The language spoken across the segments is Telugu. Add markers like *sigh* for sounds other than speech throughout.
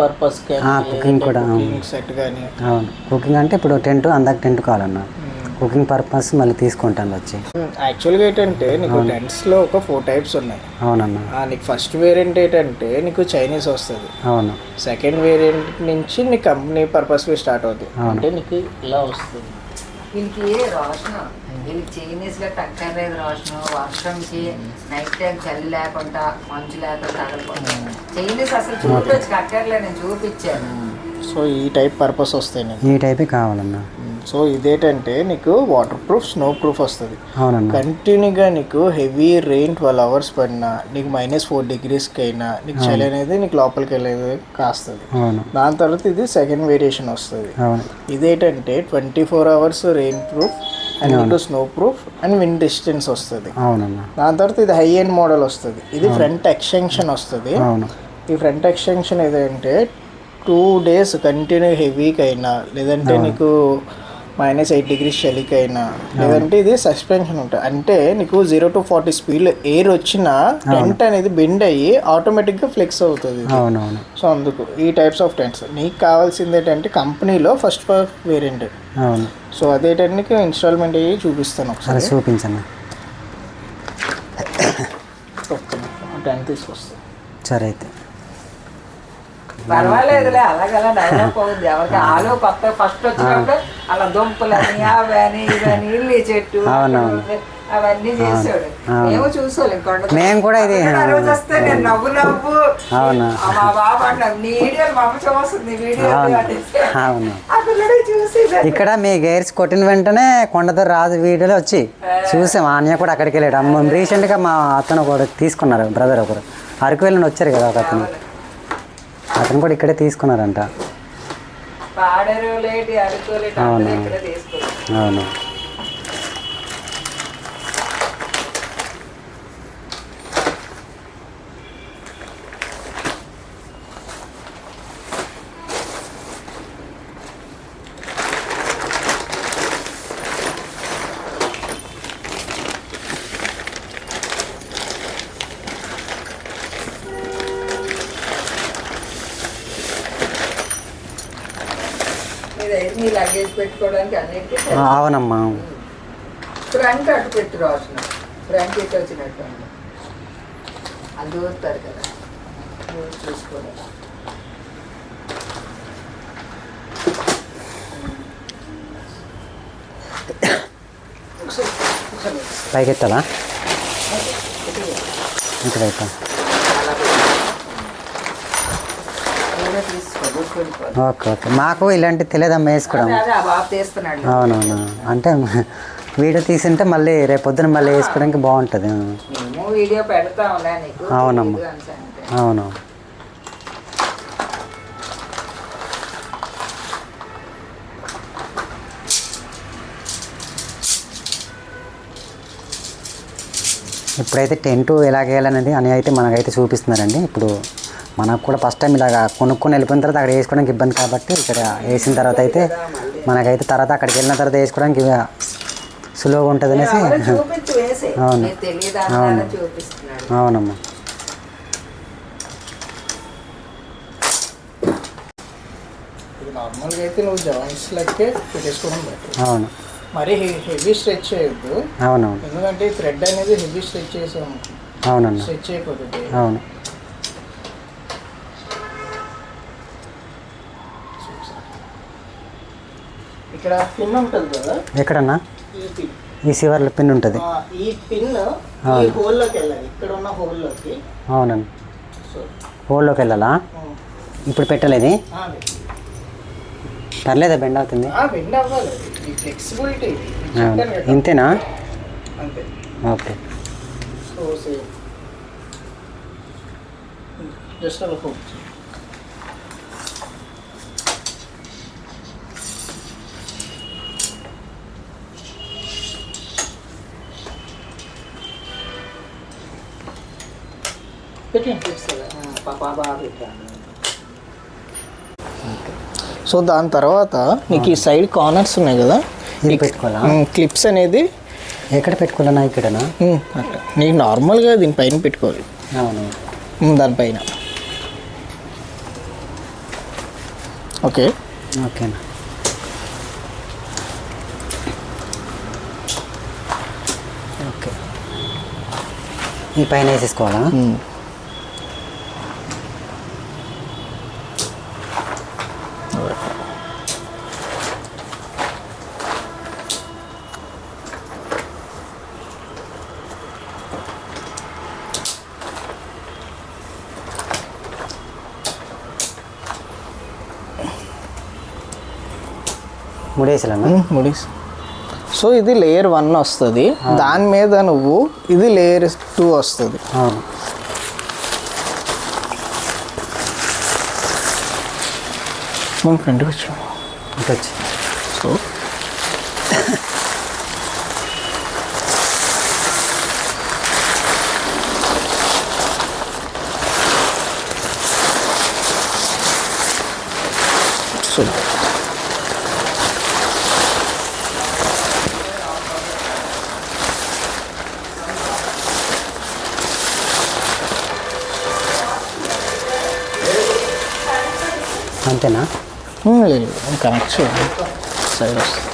నీకు కుకింగ్ పర్పస్ cooking కూడా, అవును. కుకింగ్ సెట్ కానీ అవును. కుకింగ్ అంటే ఇప్పుడు టెంట్ అందరికి టెంట్ కావాలన్న. కుకింగ్ పర్పస్ మళ్ళీ తీసుకుంటాను వచ్చి. యాక్చువల్గా ఏంటంటే నీకు టెంట్స్లో ఒక ఫోర్ టైప్స్ ఉన్నాయి. అవునన్న. నీకు ఫస్ట్ వేరియంట్ ఏంటంటే నీకు చైనీస్ వస్తుంది. అవును. సెకండ్ వేరియంట్ నుంచి నీ కంపెనీ పర్పస్ స్టార్ట్ అవుతుంది అంటే నీకు ఇలా వస్తుంది. వీళ్ళకి రోషను వీళ్ళకి చైనీస్గా టక్కర్లేదు రోషను వర్షంకి నైట్ టైం చలి లేకుండా మంచు లేకుండా తగలకుండా. చైనీస్ అసలు చూపించి కట్టర్లేదు నేను చూపించాను. సో ఈ టైప్ పర్పస్ వస్తాయి ఈ టైపే కావాలన్న. సో ఇదేంటంటే నీకు వాటర్ ప్రూఫ్ స్నో ప్రూఫ్ వస్తుంది కంటిన్యూగా నీకు హెవీ రెయిన్ ట్వెల్వ్ అవర్స్ పడినా నీకు మైనస్ ఫోర్ డిగ్రీస్కి అయినా నీకు చలి అనేది నీకు లోపలికి వెళ్ళేది కాస్తుంది. దాని తర్వాత ఇది సెకండ్ వేరియేషన్ వస్తుంది. ఇదేంటంటే twenty four hours rain proof and snow proof and wind distance వస్తుంది. దాని తర్వాత ఇది హై ఎండ్ మోడల్ వస్తుంది. ఇది ఫ్రంట్ ఎక్స్టెన్షన్ వస్తుంది. ఈ ఫ్రంట్ ఎక్స్టెన్షన్ ఏదంటే టూ డేస్ కంటిన్యూ హెవీకి అయినా లేదంటే నీకు మైనస్ ఎయిట్ డిగ్రీస్ చలికి అయినా. లేదంటే ఇది సస్పెన్షన్ ఉంటుంది. అంటే నీకు జీరో టు ఫార్టీ స్పీడ్లో ఎయిర్ వచ్చినా టెంట్ అనేది బెండ్ అయ్యి ఆటోమేటిక్గా ఫ్లెక్స్ అవుతుంది. అవునవును. సో అందుకు ఈ టైప్స్ ఆఫ్ టెంట్స్ నీకు కావాల్సింది ఏంటంటే కంపెనీలో ఫస్ట్ వేరియంట్ అవును. సో అదేంటంటే నీకు ఇన్స్టాల్మెంట్ అయ్యి చూపిస్తాను అది ఒకసారి చూపించన్న టెంట్ తీసుకొస్తాను సరే అయితే. పర్వాలేదులే అలాగలా డెవలప్ అవుతుంది ఎవరికి ఆలో కొత్త ఫస్ట్ వచ్చినప్పుడు అలా దుంపలని అవని ఇవని ఇల్లు చెట్టు. అవన్నీ చేసాడు మేము చూసాం మేము కూడా ఇది. రోజు వస్తే నేను నవ్వు నవ్వు. మా బాబు అన్నాడు నీ వీడియోలు మా అమ్మ చూస్తుంది వీడియో అవును. అవును. ఆ పిల్లడు చూసి ఇక్కడ మీ గేర్స్ కొట్టిన వెంటనే కొండతో రాజు వీడియోలో వచ్చి చూసాం. ఆన్య కూడా అక్కడికి వెళ్ళాడు. అమ్మ రీసెంట్గా మా అతను కూడా తీసుకున్నారు బ్రదర్ ఒకరు. అరకు వెళ్ళి వచ్చారు కదా ఒక అతను. అతను కూడా ఇక్కడే తీసుకున్నారంట. తీసుకుంటారు అవును ఇది మీ లగేజ్ పెట్టుకోవడానికి అన్నిటికీ అవునమ్మా. ఫ్రంట్ అటు పెట్టి రాసిన ఫ్రంట్ ఇటు వచ్చినట్టు. అది దూరుతారు కదా. చూసుకోవాలి. పైకి ఎత్తాలా ఓకే ఓకే. మాకు ఇలాంటి తెలియదమ్మా వేసుకోవడం. అవునవును. అంటే వీడియో తీసింటే మళ్ళీ రేపు పొద్దున మళ్ళీ వేసుకోవడానికి బాగుంటుంది. వీడియో అవునమ్మా. అవును. ఇప్పుడైతే టెంట్ ఎలాగ వేయాలనేది అని అయితే మనకైతే చూపిస్తున్నారండి. ఇప్పుడు మనకు కూడా ఫస్ట్ టైం ఇలాగ కొనుక్కొని వెళ్ళిపోయిన తర్వాత అక్కడ వేసుకోవడానికి ఇబ్బంది కాబట్టి ఇక్కడ వేసిన తర్వాత అయితే మనకైతే తర్వాత అక్కడికి వెళ్ళిన తర్వాత వేసుకోవడానికి ఇక సులువుగా ఉంటుంది అనేసి *laughs* అవును. చూపిస్తున్నాడు అవునమ్మా. ఇది నార్మల్గా అయితే నువ్వు జాయింట్స్ లెక్కే పెట్టేసుకోవడం బెటర్. అవును. మరి హెవీ స్ట్రెచ్ చేయొద్దు. అవునవును. ఎందుకంటే థ్రెడ్ అనేది హెవీ స్ట్రెచ్ చేసాం అవునన్నా. స్ట్రెచ్ అయిపోతుంది. అవును. ఇక్కడ పిన్ ఉంటుంది కదా? ఎక్కడన్నా? ఈ సివర్లో పిన్ ఉంటుంది. ఈ పిన్ ఈ హోల్లోకి వెళ్ళాలి. ఇక్కడ ఉన్న హోల్లోకి అవునండి. హోల్లోకి వెళ్ళాలా? ఇప్పుడు పెట్టలేదు? పర్లేదా? బెండ్ అవుతుంది. ఇంతేనా? ఓకే. జస్ట్ అలా హోల్ పెట్టండి పాపా బాబు పెట్టాను సో దాని తర్వాత నీకు ఈ సైడ్ కార్నర్స్ ఉన్నాయి కదా? ఇది పెట్టుకోవాలా? క్లిప్స్ అనేది ఎక్కడ పెట్టుకోవాలన్నా ఇక్కడనా? అట్లా నీకు నార్మల్గా దీనిపైన పెట్టుకోవాలి. అవును. దానిపైన ఓకే. ఓకేనా? ఓకే. ఈ పైన వేసేసుకోవాలా? ముడిస్. సో ఇది లేయర్ వన్ వస్తుంది. దాని మీద నువ్వు ఇది లేయర్ టూ వస్తుంది. అవును మనం ఫ్రంట్కి వచ్చాము ఇటు వచ్చి సో సో అంతేనా మ్మ్, లేదు కనెక్ట్ చేయండి సైడ్ వస్తుంది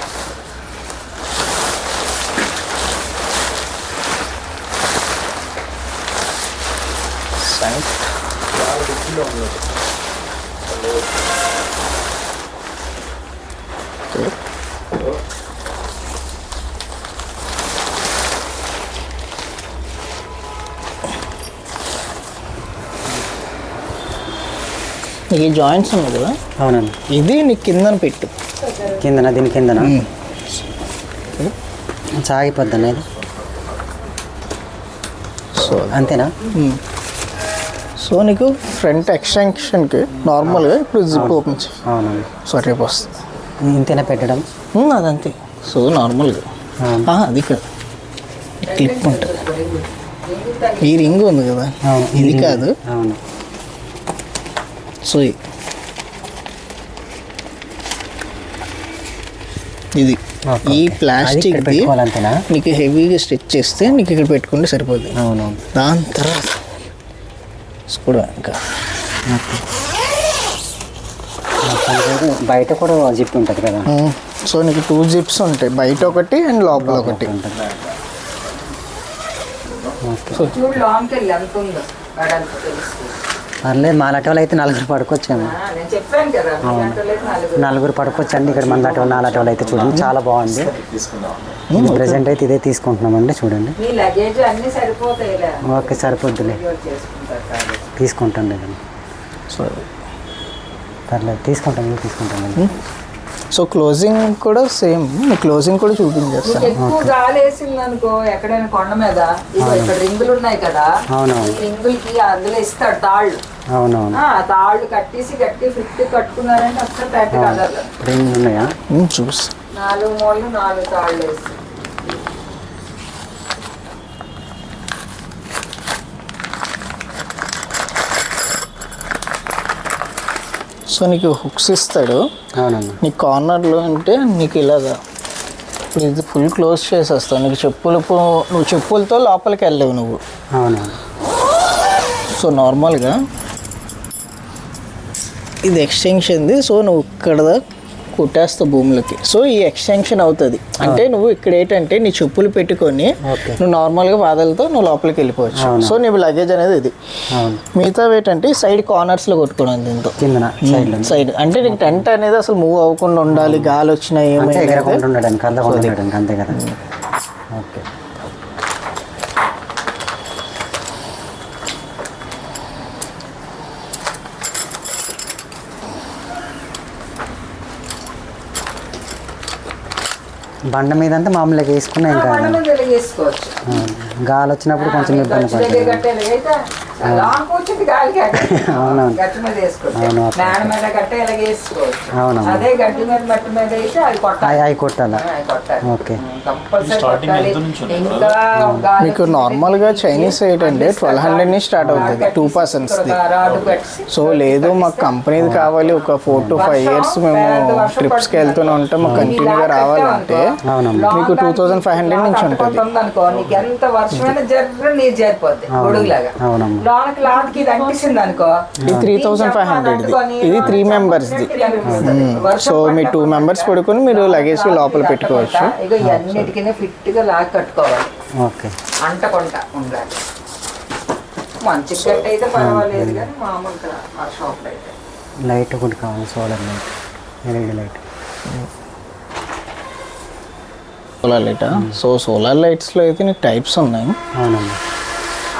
సైడ్ ఈ జాయింట్స్ ఉన్నాయి కదా. అవునండి. ఇది నీ కిందన పెట్టు. కిందన? దీని కిందన? సాగిపోద్ది అనేది. సో అంతేనా. సో నీకు ఫ్రంట్ ఎక్స్టెన్షన్కి నార్మల్గా ఇప్పుడు జిప్ ఓపెన్ అవునండి. సో రేపు వస్తుంది. ఇంతేనా పెట్టడం? అదంతే. సో నార్మల్గా. అది కాదు క్లిప్ ఉంటుంది. ఈ రింగ్ ఉంది కదా. ఇది కాదు. అవును. సో ఇది ఓకే, ఈ ప్లాస్టిక్ పెట్టుకోవాలంతేనా? నీకు హెవీగా స్టిచ్ చేస్తే నీకు ఇక్కడ పెట్టుకుంటే సరిపోద్ది. అవునవును. దాని తర్వాత కూడా ఇంకా. బయట కూడా జిప్ ఉంటుంది కదా. సో నీకు టూ జిప్స్ ఉంటాయి. బయట ఒకటి అండ్ లోపల ఒకటి. ఉంటుంది. పర్లేదు మా లాంటి వాళ్ళు అయితే నలుగురు పడుకోవచ్చాము. నలుగురు. నలుగురు పడుకోవచ్చండి ఇక్కడ మన లాంటి వాళ్ళు నా లాంటి వాళ్ళు అయితే చూడండి చాలా బాగుంది. ప్రజెంట్ అయితే ఇదే తీసుకుంటున్నామండి చూడండి. మీ లగేజ్ అన్ని సరిపోతాయిలే. ఓకే సరిపోద్దులే. తీసుకుంటాం లేదండి సో పర్లేదు తీసుకుంటాం తీసుకుంటాం. సో క్లోజింగ్ కూడా సేమ్ క్లోజింగ్ కూడా చూపించేస్తాను ఎక్కువ గాలి వేసింది అనుకో ఎక్కడైనా కొండ మీద ఇక్కడ రింగులు ఉన్నాయి కదా అవునవును. రింగులకి అందులో ఇస్తాడు తాళ్ళు. అవునవును. తాళ్ళు కట్టేసి గట్టి ఫిట్ కట్టుకున్నారంటే అసలు పెద్ద కదలదు రింగ్ ఉన్నాయా చూసి నాలుగు మూలలు నాలుగు తాళ్ళు వేసి. సో నీకు హుక్స్ ఇస్తాడు. నీ కార్నర్లో అంటే నీకు ఇలాగా ఇది ఫుల్ క్లోజ్ చేసేస్తావు. నీకు చెప్పులు నువ్వు చెప్పులతో లోపలికి వెళ్ళలేవు నువ్వు. సో నార్మల్గా ఇది ఎక్స్టెన్షన్ది సో నువ్వు ఇక్కడ కుట్టేస్తావు భూములకి. సో ఈ ఎక్స్టెన్షన్ అవుతుంది. అంటే నువ్వు ఇక్కడ ఏంటంటే నీ చెప్పులు పెట్టుకొని నువ్వు నార్మల్గా బాధలతో నువ్వు లోపలికి వెళ్ళిపోవచ్చు. సో నీ లగేజ్ అనేది ఇది. మిగతా ఏంటంటే సైడ్ కార్నర్స్లో కొట్టుకోవడం దీంతో సైడ్ అంటే నీకు టెంట్ అనేది అసలు మూవ్ అవ్వకుండా ఉండాలి గాలి వచ్చినా ఏమైనా అంతే కదా. ఓకే. బండ మీద అంతా మామూలుగా వేసుకున్నా ఇంకా గాలి వచ్చినప్పుడు కొంచెం ఇబ్బంది పడుతుంది అవునవును. గట్టి మీద వేసుకోవచ్చు. అవును, ఓకే. మేడ మీద వేసుకోవచ్చు. అవునవును. అదే మీద మట్టి మీద కొట్టాలి. అవి కొట్టాలా. మీకు నార్మల్గా చైనీస్ ఏంటంటే ట్వెల్వ్ హండ్రెడ్ నుంచి స్టార్ట్ అవుతుంది టూ కట్టి సో లేదు మాకు కంపెనీది కావాలి ఒక ఫోర్ టు ఫైవ్ ఇయర్స్ మేము ట్రిప్స్కి వెళ్తూనే ఉంటాం మాకు కంటిన్యూగా రావాలంటే అవునమ్మా. మీకు 2500 నుంచి ఉంటుంది. అనుకో. నీకు ఎంత వర్షమైనా జర్ర నీరు చేరిపోద్ది గొడుగులాగా అవునమ్మా. ఇది అంటిస్తుంది అనుకో. ఇది త్రీ థౌజండ్ ఫైవ్ హండ్రెడ్ ఇది. త్రీ మెంబర్స్ది సో మీ టూ మెంబర్స్ పడుకొని మీరు లగేజ్ లోపల పెట్టుకోవచ్చు. ఇక ఇవన్నిటికీ ఫిట్గా లాగ్ కట్టుకోవాలి. ఓకే. అంటకుండా ఉండాలి. మంచి గట్టి అయితే పర్వాలేదు కానీ మామూలుగా ఆ షాప్ అయితే. లైట్ ఒకటి కావాలి solar light. LED light. Solar light? So solar లైట్స్లో అయితే నీకు టైప్స్ ఉన్నాయి. అవునమ్మా.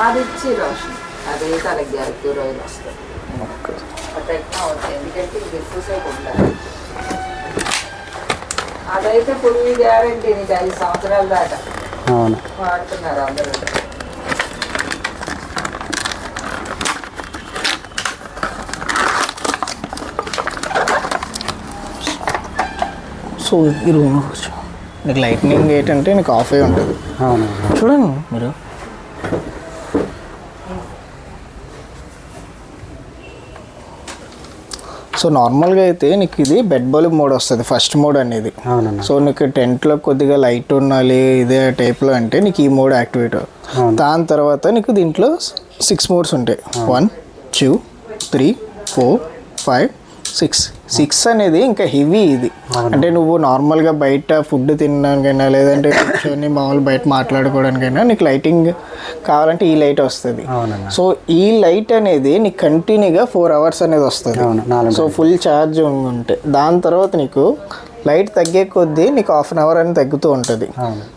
అది ఇచ్చి రోషన్ అదైతే అలాగే గ్యారెంటీ రోజులు వస్తుంది అటెక్నా అవుతుంది ఎందుకంటే ఇది ఎక్కువసేపు ఉండాలి. అదైతే ఫుల్ గ్యారెంటీ నీకు ఐదు సంవత్సరాల దాకా. అవును. వాడుతున్నారు అందరూ. సో ఈ రూమ్ నీకు లైట్నింగ్ ఏంటంటే నీకు ఆఫ్ అయి ఉంటుంది. అవును. చూడండి మీరు. సో నార్మల్గా అయితే నీకు ఇది బెడ్ బల్బ్ మోడ్ వస్తుంది ఫస్ట్ మోడ్ అనేది. సో నీకు టెంట్లో కొద్దిగా లైట్ ఉండాలి ఇదే టైప్లో అంటే నీకు ఈ మోడ్ యాక్టివేట్. దాని తర్వాత నీకు దీంట్లో సిక్స్ మోడ్స్ ఉంటాయి. One two three four five six. Six అనేది ఇంకా హెవీ ఇది. అంటే నువ్వు నార్మల్గా బయట ఫుడ్ తినడానికైనా లేదంటే కూర్చొని మామూలు బయట మాట్లాడుకోవడానికైనా నీకు లైటింగ్ కావాలంటే ఈ లైట్ వస్తుంది. సో ఈ లైట్ అనేది నీకు కంటిన్యూగా ఫోర్ అవర్స్ అనేది వస్తుంది. సో ఫుల్ ఛార్జ్ ఉంటే దాని తర్వాత నీకు లైట్ తగ్గే కొద్దీ నీకు హాఫ్ అన్ అవర్ అనేది తగ్గుతూ ఉంటుంది.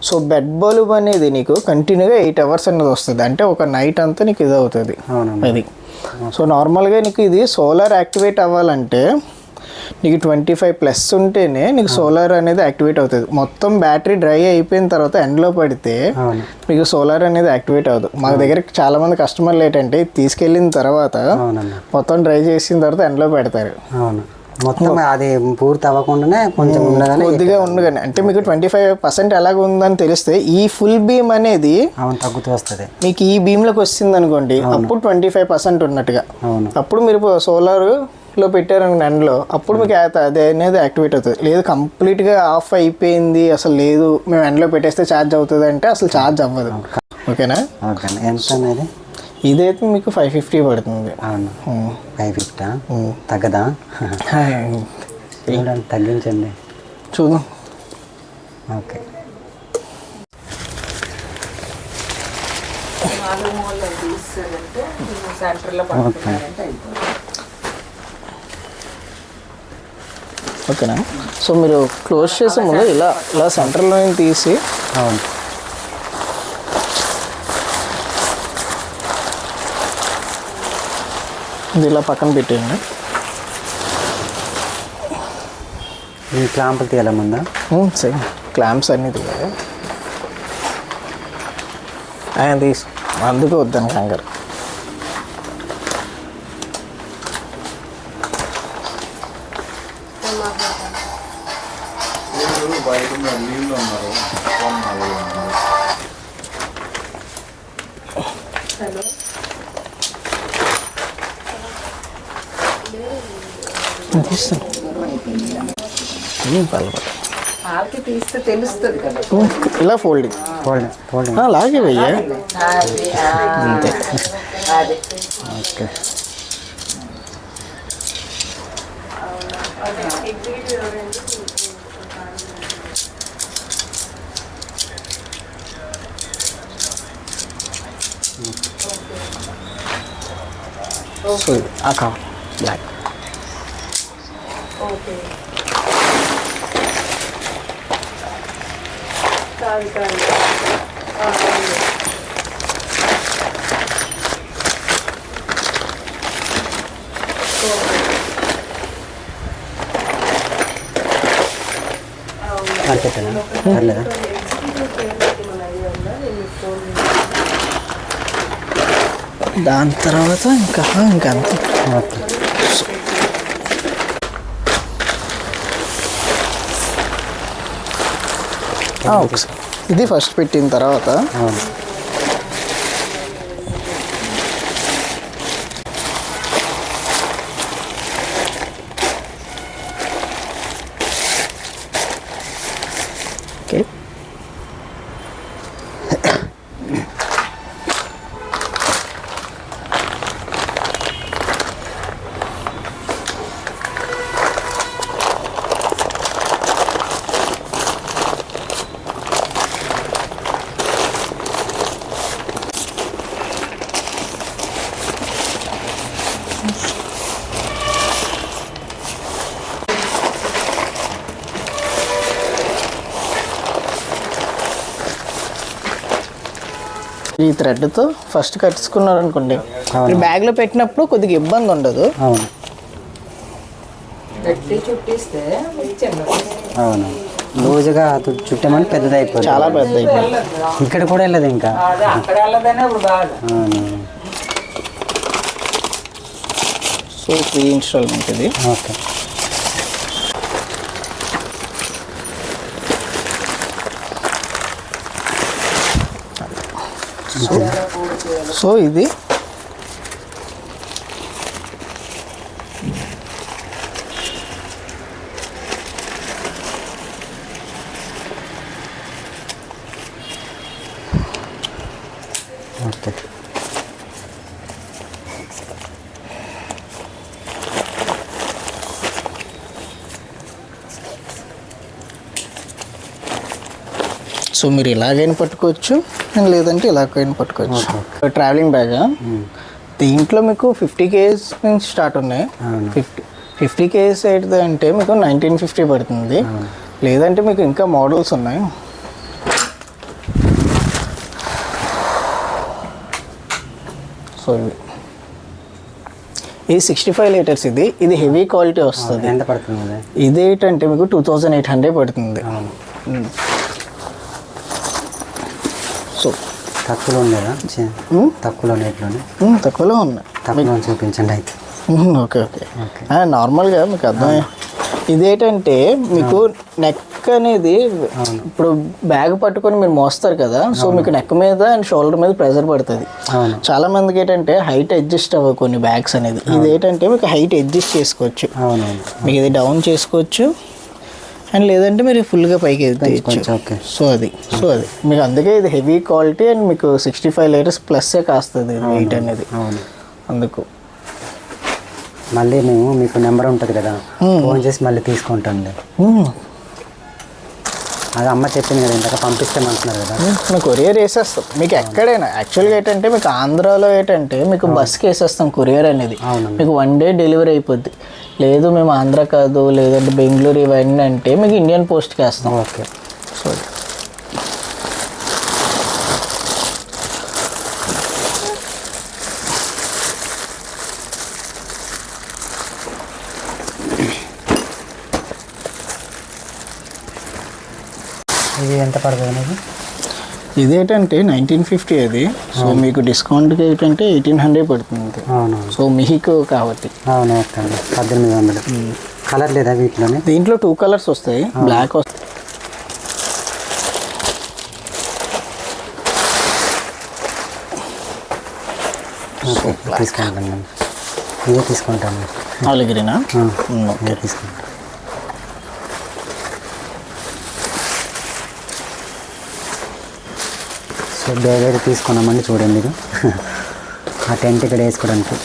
సో బెడ్ బల్బ్ అనేది నీకు కంటిన్యూగా ఎయిట్ అవర్స్ అనేది వస్తుంది. అంటే ఒక నైట్ అంతా నీకు ఇది అవుతుంది. అది. సో నార్మల్గా నీకు ఇది సోలార్ యాక్టివేట్ అవ్వాలంటే నీకు ట్వంటీ ఫైవ్ ప్లస్ ఉంటేనే నీకు సోలార్ అనేది యాక్టివేట్ అవుతుంది. మొత్తం బ్యాటరీ డ్రై అయిపోయిన తర్వాత ఎండ్లో పడితే మీకు సోలార్ అనేది యాక్టివేట్ అవ్వదు. మా దగ్గర చాలా మంది కస్టమర్లు ఏంటంటే తీసుకెళ్ళిన తర్వాత మొత్తం డ్రై చేసిన తర్వాత ఎండలో పెడతారు. అవును. మొత్తం అది పూర్తి అవ్వకుండానే కొంచెం కొద్దిగా ఉండగానే. అంటే మీకు ట్వంటీ ఫైవ్ పర్సెంట్ ఎలాగ ఉందని తెలిస్తే ఈ ఫుల్ బీమ్ అనేది అవును తగ్గుతూ వస్తుంది. మీకు ఈ బీమ్లోకి వచ్చింది అనుకోండి అప్పుడు ట్వంటీ ఫైవ్ పర్సెంట్ ఉన్నట్టుగా. అవును. అప్పుడు మీరు సోలార్లో పెట్టారనుకోండి ఎండలో అప్పుడు మీకు అది అనేది యాక్టివేట్ అవుతుంది. లేదు కంప్లీట్గా ఆఫ్ అయిపోయింది అసలు లేదు మేము ఎండలో పెట్టేస్తే ఛార్జ్ అవుతుంది అంటే అసలు ఛార్జ్ అవ్వదు. ఓకేనా? ఓకే ఎంత అనేది? ఇదైతే మీకు ఫైవ్ ఫిఫ్టీ పడుతుంది. అవును. ఫైవ్ ఫిఫ్టా. తగ్గదా. చూడండి తగ్గించండి. చూద్దాం ఓకే. ఓకేనా? సో మీరు క్లోజ్ చేసే ముందు ఇలా ఇలా సెంటర్లో తీసి అవును. ఇది ఇలా పక్కన పెట్టేయండి. ఈ క్లాంపులు తీయాల ముందా సేమ్. క్లాంప్స్ అన్నీ తీయాలి. ఆయన తీసు అందుకే వద్దాను కంగారు. తీస్తాను ఇలా ఫోల్డింగ్ ఫోల్డ్ ఫోల్డ్ అలాగే వెయ్యా. ఓకే. సో ఆ కావాలి బ్లాక్ పెట్టాను పర్లేదా? దాని తర్వాత ఇంకా ఇంకా అంతే. ఓకే ఆ, ఒకసారి ఇది ఫస్ట్ పెట్టిన తర్వాత ఈ థ్రెడ్తో ఫస్ట్ కట్టుకున్నారు అనుకోండి మీరు బ్యాగ్లో పెట్టినప్పుడు కొద్దిగా ఇబ్బంది ఉండదు. అవును. అవును. లూజుగా చుట్టామని పెద్దది అయిపోతుంది చాలా పెద్ద ఇబ్బంది ఇక్కడ కూడా వెళ్ళదు ఇంకా. ఇప్పుడు అవును. సో ఫ్రీ ఇన్స్టాల్మెంట్ ఇది. ఓకే. సో ఇది సో మీరు ఇలాగైనా పట్టుకోవచ్చు లేదంటే ఇలాగైనా పట్టుకోవచ్చు. ట్రావెలింగ్ బ్యాగ్ దీంట్లో మీకు ఫిఫ్టీ కేజీస్ నుంచి స్టార్ట్ ఉన్నాయి. ఫిఫ్టీ ఫిఫ్టీ కేజీస్ అయితే అంటే మీకు నైన్టీన్ ఫిఫ్టీ పడుతుంది. లేదంటే మీకు ఇంకా మోడల్స్ ఉన్నాయి. సో ఇవి. ఇది సిక్స్టీ ఫైవ్ లీటర్స్ ఇది. ఇది హెవీ క్వాలిటీ వస్తుంది. ఎంత పడుతుంది? ఇది ఏంటంటే మీకు టూ థౌజండ్ ఎయిట్ హండ్రెడ్ పడుతుంది. తక్కువలో ఉండేదా. తక్కువలో మ్మ్, తక్కువలో ఉన్నాయి. తక్కువలో చూపించండి అయితే. Okay okay. నార్మల్గా మీకు అర్థమై ఇదేంటంటే మీకు నెక్ అనేది ఇప్పుడు బ్యాగ్ పట్టుకొని మీరు మోస్తారు కదా సో మీకు నెక్ మీద అండ్ షోల్డర్ మీద ప్రెజర్ పడుతుంది. చాలా మందికి ఏంటంటే హైట్ అడ్జస్ట్ అవ్వవు కొన్ని బ్యాగ్స్ అనేది. ఇది ఏంటంటే మీకు హైట్ అడ్జస్ట్ చేసుకోవచ్చు. మీకు ఇది డౌన్ చేసుకోవచ్చు. అండ్ లేదంటే మీరు ఫుల్గా పైకి ఓకే సో అది సో అది. మీకు అందుకే ఇది హెవీ క్వాలిటీ అండ్ మీకు సిక్స్టీ ఫైవ్ లీటర్స్ ప్లస్సే కాస్తుంది వెయిట్ అనేది. అవును. అందుకు. మళ్ళీ మేము మీకు నెంబర్ ఉంటుంది కదా ఫోన్ చేసి మళ్ళీ తీసుకుంటాంలే మ్మ్. అది అమ్మ చెప్పింది కదా ఇందాక పంపిస్తామంటున్నారు కదా. మేము కొరియర్ వేసేస్తాం. మీకు ఎక్కడైనా యాక్చువల్గా ఏంటంటే మీకు ఆంధ్రాలో ఏంటంటే మీకు బస్కి వేసేస్తాం కొరియర్ అనేది. మీకు వన్ డే డెలివరీ అయిపోద్ది. లేదు మేము ఆంధ్ర కాదు లేదంటే బెంగళూరు ఇవన్నీ అంటే మీకు ఇండియన్ పోస్ట్కి వేస్తాం ఓకే. సో ఇది ఎంత పడుతుంది అనేది ఇదేంటంటే నైన్టీన్ ఫిఫ్టీ అది. సో మీకు డిస్కౌంట్కి ఏంటంటే ఎయిటీన్ హండ్రెడ్ పడుతుంది. అవునవును సో మీకు కాబట్టి. అవును ఓకే అండి. పద్దెనిమిది వందలు. కలర్ లేదా వీటిలోనే? దీంట్లో టూ కలర్స్ వస్తాయి. బ్లాక్ వస్తాయి తీసుకుంటాను ఇవే తీసుకుంటాను అలాగేనా ఇవే తీసుకుంటాను సో బ్యాగ్ అయితే తీసుకున్నామండి చూడండి ఇది ఆ టెంట్ ఇక్కడ వేసుకోవడానికి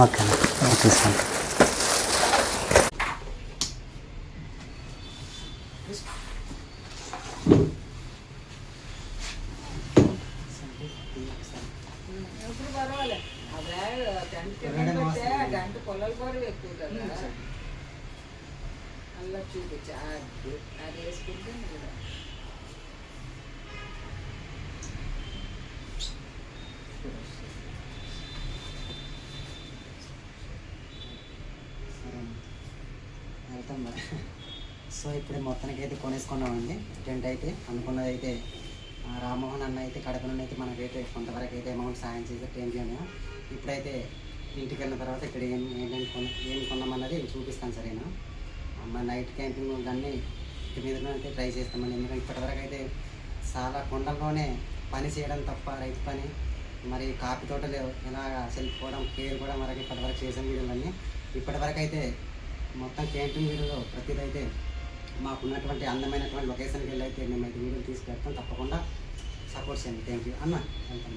ఓకే అండి తీసుకుంటాం గంట పొలాల కూడా ఎక్కువ కదా అలా చూపించు అది అది వేసుకుంటే కూడా వెళ్తాం మరి సో ఇప్పుడు మొత్తానికి అయితే కొనేసుకున్నామండి. టెంట్ అయితే అనుకున్నది అయితే రామ్మోహన్ అన్న అయితే కడప నుండి అయితే మనకైతే కొంతవరకు అయితే అమౌంట్ సాయం చేసే టెంట్ చేయను ఇప్పుడైతే ఇంటికి వెళ్ళిన తర్వాత ఇక్కడ ఏం ఏంటంటే కొన ఏం కొన్నామన్నది చూపిస్తాను సరేనా? మన నైట్ క్యాంపింగ్ దాన్ని ఇంటి మీద అయితే ట్రై చేస్తామండి. ఎందుకంటే ఇప్పటివరకు అయితే చాలా కొండల్లోనే పని చేయడం తప్ప రైతు పని మరి కాఫీ తోటలు ఇలాగ చెల్లిపోవడం కేర్ కూడా మనకి ఇప్పటివరకు చేసాం వీడియోలన్నీ ఇప్పటివరకు అయితే మొత్తం క్యాంపింగ్ వీడియోలో ప్రతిదైతే మాకున్నటువంటి అందమైనటువంటి లొకేషన్కి వెళ్ళి అయితే మేమైతే వీడియోలు తీసి పెడతాం. తప్పకుండా సపోర్ట్ చేయండి. థ్యాంక్ యూ అన్న వెళ్తాం